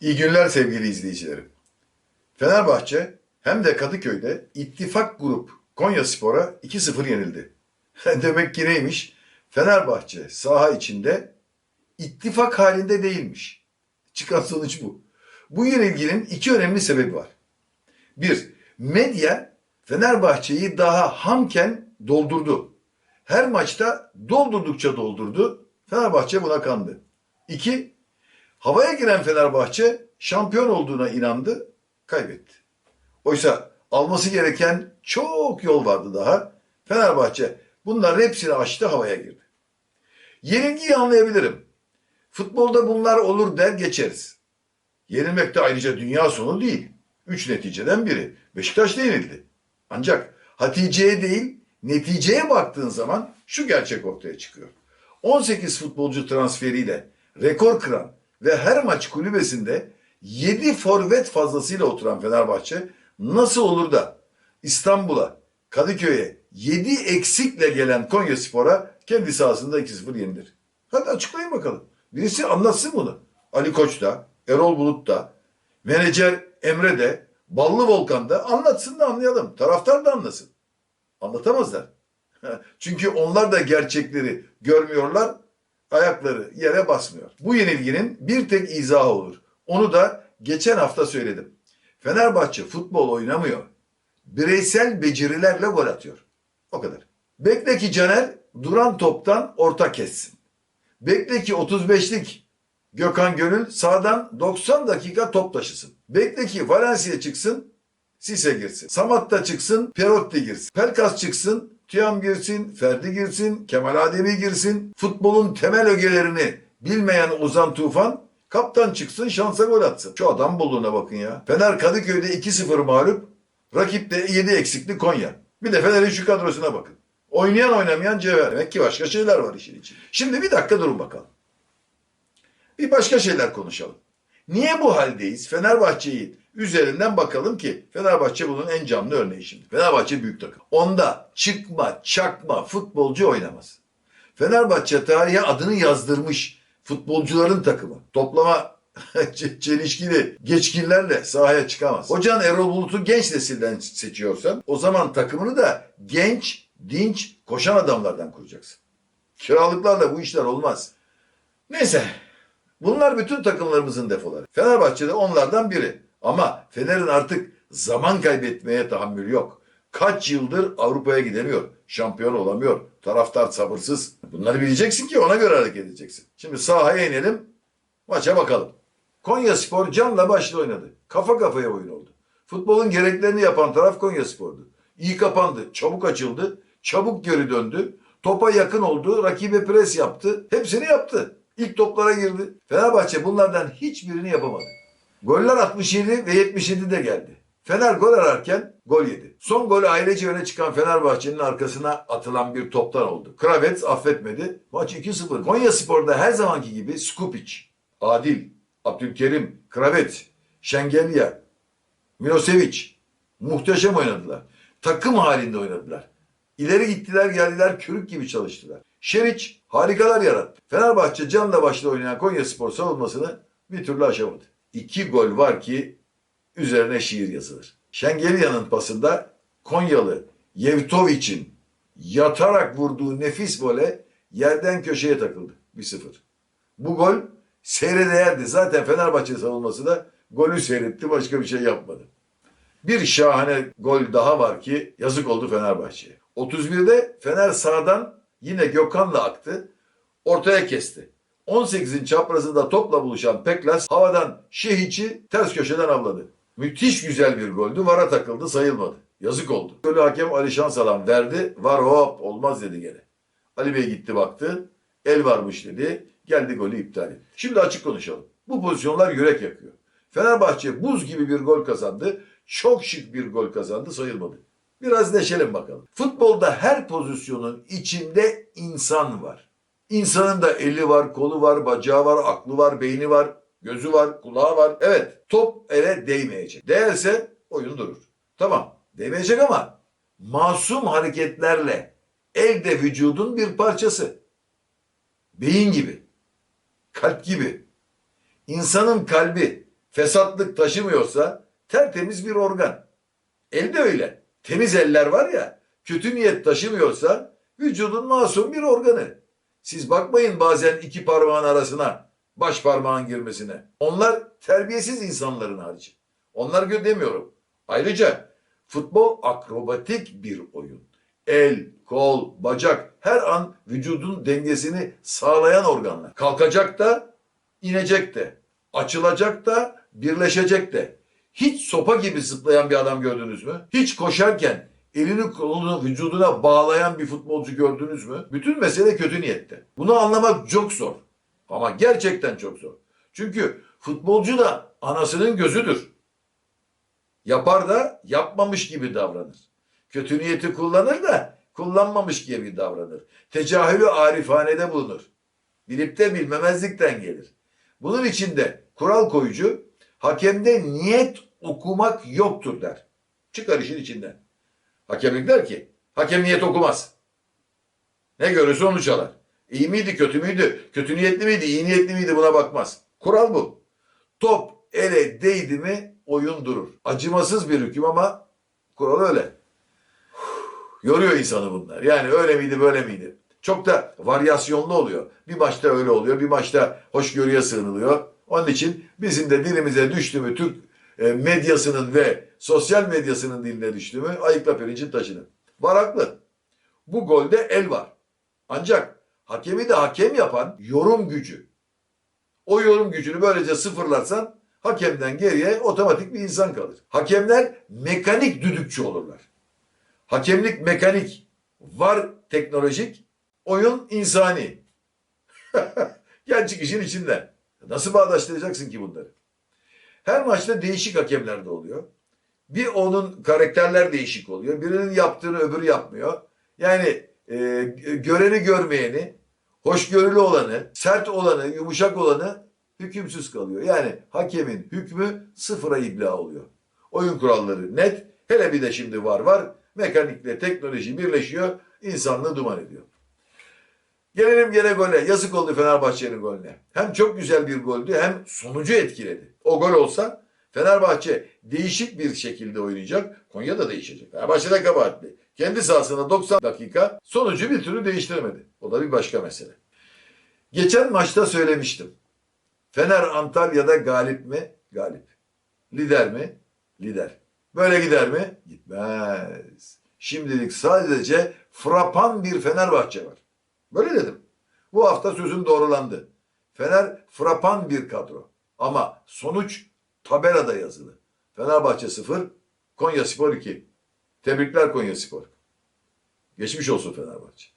İyi günler sevgili izleyicilerim. Fenerbahçe hem de Kadıköy'de ittifak grup Konya Spor'a 2-0 yenildi. Demek ki neymiş? Fenerbahçe saha içinde ittifak halinde değilmiş. Çıkan sonuç bu. Bu yenilginin iki önemli sebebi var. Bir, medya Fenerbahçe'yi daha hamken doldurdu. Her maçta doldurdukça doldurdu. Fenerbahçe buna kandı. İki, havaya giren Fenerbahçe şampiyon olduğuna inandı, kaybetti. Oysa alması gereken çok yol vardı daha. Fenerbahçe bunların hepsini aştı havaya girdi. Yenilgiyi anlayabilirim. Futbolda bunlar olur der geçeriz. Yenilmek de ayrıca dünya sonu değil. Üç neticeden biri. Beşiktaş da yenildi. Ancak Hatice'ye değil neticeye baktığın zaman şu gerçek ortaya çıkıyor. 18 futbolcu transferiyle rekor kıran ve her maç kulübesinde 7 forvet fazlasıyla oturan Fenerbahçe nasıl olur da İstanbul'a, Kadıköy'e 7 eksikle gelen Konya Spor'a kendi sahasında 2-0 yenilir. Hadi açıklayın bakalım. Birisi anlatsın bunu. Ali Koç da, Erol Bulut da, menajer Emre de, Ballı Volkan da anlatsın da anlayalım. Taraftar da anlasın. Anlatamazlar. Çünkü onlar da gerçekleri görmüyorlar, ayakları yere basmıyor. Bu yenilginin bir tek izahı olur. Onu da geçen hafta söyledim. Fenerbahçe futbol oynamıyor. Bireysel becerilerle gol atıyor. O kadar. Bekle ki Caner duran toptan orta kessin. Bekle ki 35'lik Gökhan Gönül sağdan 90 dakika top taşısın. Bekle ki Valencia çıksın, Sise girsin. Samat da çıksın, Perotti girsin. Pelkas çıksın, Tiyam girsin, Ferdi girsin, Kemal Ademi girsin. Futbolun temel ögelerini bilmeyen Ozan Tufan kaptan çıksın şansa gol atsın. Şu adam bulduğuna bakın ya. Fener Kadıköy'de 2-0 mağlup. Rakipte 7 eksikli Konya. Bir de Fener'in şu kadrosuna bakın. Oynayan oynamayan cevher. Demek ki başka şeyler var işin içinde. Şimdi bir dakika durun bakalım. Bir başka şeyler konuşalım. Niye bu haldeyiz? Fenerbahçe'yi üzerinden bakalım ki Fenerbahçe bunun en canlı örneği şimdi. Fenerbahçe büyük takım. Onda çıkma, çakma futbolcu oynamaz. Fenerbahçe tarihe adını yazdırmış futbolcuların takımı. Toplama çe- çelişkili geçkinlerle sahaya çıkamaz. Hocan Erol Bulut'u genç nesilden seçiyorsan o zaman takımını da genç, dinç, koşan adamlardan kuracaksın. Kiralıklarla bu işler olmaz. Neyse Bunlar bütün takımlarımızın defoları. Fenerbahçe de onlardan biri. Ama Fener'in artık zaman kaybetmeye tahammül yok. Kaç yıldır Avrupa'ya gidemiyor. Şampiyon olamıyor. Taraftar sabırsız. Bunları bileceksin ki ona göre hareket edeceksin. Şimdi sahaya inelim. Maça bakalım. Konya Spor canla başla oynadı. Kafa kafaya oyun oldu. Futbolun gereklerini yapan taraf Konya Spor'du. İyi kapandı, çabuk açıldı, çabuk geri döndü. Topa yakın oldu, rakibe pres yaptı. Hepsini yaptı. İlk toplara girdi. Fenerbahçe bunlardan hiçbirini yapamadı. Goller 67 ve 77 de geldi. Fener gol ararken gol yedi. Son golü ailece öne çıkan Fenerbahçe'nin arkasına atılan bir toptan oldu. Kravets affetmedi. Maç 2-0. Konya Spor'da her zamanki gibi Skupic, Adil, Abdülkerim, Kravets, Şengelya, Milosevic muhteşem oynadılar. Takım halinde oynadılar. İleri gittiler geldiler kürük gibi çalıştılar. Şeriç harikalar yarattı. Fenerbahçe canla başla oynayan Konya Spor savunmasını bir türlü aşamadı. İki gol var ki üzerine şiir yazılır. Şengelya'nın pasında Konyalı Yevtovic'in yatarak vurduğu nefis vole yerden köşeye takıldı. 1-0. Bu gol seyre değerdi. Zaten Fenerbahçe savunması da golü seyretti başka bir şey yapmadı. Bir şahane gol daha var ki yazık oldu Fenerbahçe'ye. 31'de Fener sağdan yine Gökhan'la aktı. Ortaya kesti. 18'in çaprazında topla buluşan Peklas havadan Şehiç'i ters köşeden avladı. Müthiş güzel bir goldü. Vara takıldı sayılmadı. Yazık oldu. Golü hakem Ali Şansalan verdi. Var hop olmaz dedi gene. Ali Bey gitti baktı. El varmış dedi. Geldi golü iptal etti. Şimdi açık konuşalım. Bu pozisyonlar yürek yakıyor. Fenerbahçe buz gibi bir gol kazandı. Çok şık bir gol kazandı sayılmadı. Biraz neşelim bakalım. Futbolda her pozisyonun içinde insan var. İnsanın da eli var, kolu var, bacağı var, aklı var, beyni var, gözü var, kulağı var. Evet, top ele değmeyecek. Değerse oyun durur. Tamam, değmeyecek ama masum hareketlerle el de vücudun bir parçası. Beyin gibi, kalp gibi. İnsanın kalbi fesatlık taşımıyorsa tertemiz bir organ. El de öyle. Temiz eller var ya, kötü niyet taşımıyorsa vücudun masum bir organı. Siz bakmayın bazen iki parmağın arasına, baş parmağın girmesine. Onlar terbiyesiz insanların harcı. Onlar demiyorum. Ayrıca futbol akrobatik bir oyun. El, kol, bacak her an vücudun dengesini sağlayan organlar. Kalkacak da, inecek de, açılacak da, birleşecek de. Hiç sopa gibi zıplayan bir adam gördünüz mü? Hiç koşarken elini kolunu vücuduna bağlayan bir futbolcu gördünüz mü? Bütün mesele kötü niyette. Bunu anlamak çok zor. Ama gerçekten çok zor. Çünkü futbolcu da anasının gözüdür. Yapar da yapmamış gibi davranır. Kötü niyeti kullanır da kullanmamış gibi davranır. Tecahülü arifhanede bulunur. Bilip de bilmemezlikten gelir. Bunun için de kural koyucu hakemde niyet okumak yoktur der. Çıkar işin içinden. Hakemlik der ki hakem niyet okumaz. Ne görürse onu çalar. İyi miydi kötü müydü? Kötü niyetli miydi? iyi niyetli miydi? Buna bakmaz. Kural bu. Top ele değdi mi oyun durur. Acımasız bir hüküm ama kural öyle. Yoruyor insanı bunlar. Yani öyle miydi böyle miydi? Çok da varyasyonlu oluyor. Bir maçta öyle oluyor, bir maçta hoşgörüye sığınılıyor. Onun için bizim de dilimize düştü mü Türk medyasının ve sosyal medyasının diline düştü mü ayıkla pirincin taşını. Var. Bu golde el var. Ancak hakemi de hakem yapan yorum gücü. O yorum gücünü böylece sıfırlarsan hakemden geriye otomatik bir insan kalır. Hakemler mekanik düdükçü olurlar. Hakemlik mekanik, var teknolojik, oyun insani. Gel çık işin içinden. Nasıl bağdaştıracaksın ki bunları? Her maçta değişik hakemler de oluyor. Bir onun karakterler değişik oluyor. Birinin yaptığını öbürü yapmıyor. Yani e, göreni görmeyeni, hoşgörülü olanı, sert olanı, yumuşak olanı hükümsüz kalıyor. Yani hakemin hükmü sıfıra ibla oluyor. Oyun kuralları net. Hele bir de şimdi var var. Mekanikle teknoloji birleşiyor. insanlığı duman ediyor. Gelelim gene gole. Yazık oldu Fenerbahçe'nin golüne. Hem çok güzel bir goldü hem sonucu etkiledi. O gol olsa Fenerbahçe değişik bir şekilde oynayacak. Konya da değişecek. Fenerbahçe de kabahatli. Kendi sahasında 90 dakika sonucu bir türlü değiştiremedi. O da bir başka mesele. Geçen maçta söylemiştim. Fener Antalya'da galip mi? Galip. Lider mi? Lider. Böyle gider mi? Gitmez. Şimdilik sadece frapan bir Fenerbahçe var. Böyle dedim. Bu hafta sözüm doğrulandı. Fener frapan bir kadro. Ama sonuç tabelada yazılı. Fenerbahçe 0, Konya Spor 2. Tebrikler Konya Spor. Geçmiş olsun Fenerbahçe.